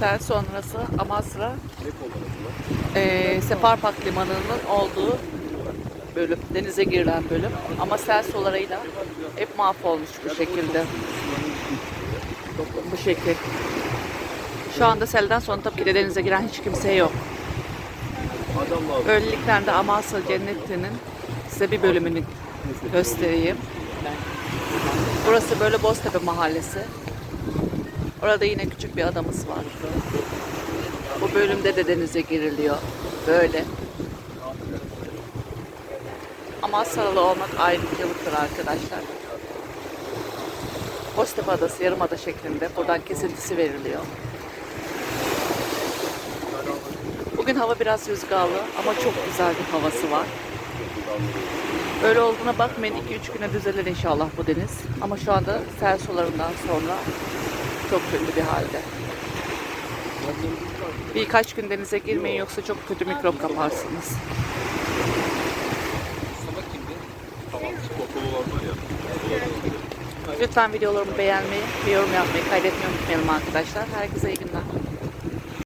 Sel sonrası Amasra eee Sefarpak Limanı'nın olduğu bölüm, denize girilen bölüm. Ama sel sularıyla hep mahvolmuş bu şekilde. Bu şekil. Şu anda selden sonra tabii ki de denize giren hiç kimse yok. Böylelikle de Amasra Cenneti'nin size bir bölümünü göstereyim. Burası böyle Boztepe Mahallesi. Orada yine küçük bir adamız var. Bu bölümde de denize giriliyor. Böyle. Ama sarılı olmak ayrıcalıktır arkadaşlar. Boztepe Adası yarımada şeklinde. Buradan kesintisi veriliyor. Bugün hava biraz rüzgarlı ama çok güzel bir havası var. Öyle olduğuna bakmayın 2-3 güne düzelir inşallah bu deniz. Ama şu anda sel sularından sonra çok kötü bir halde. Birkaç gün denize girmeyin yoksa çok kötü mikrop kaparsınız. Lütfen videolarımı beğenmeyi ve yorum yapmayı kaydetmeyi unutmayalım arkadaşlar. Herkese iyi günler.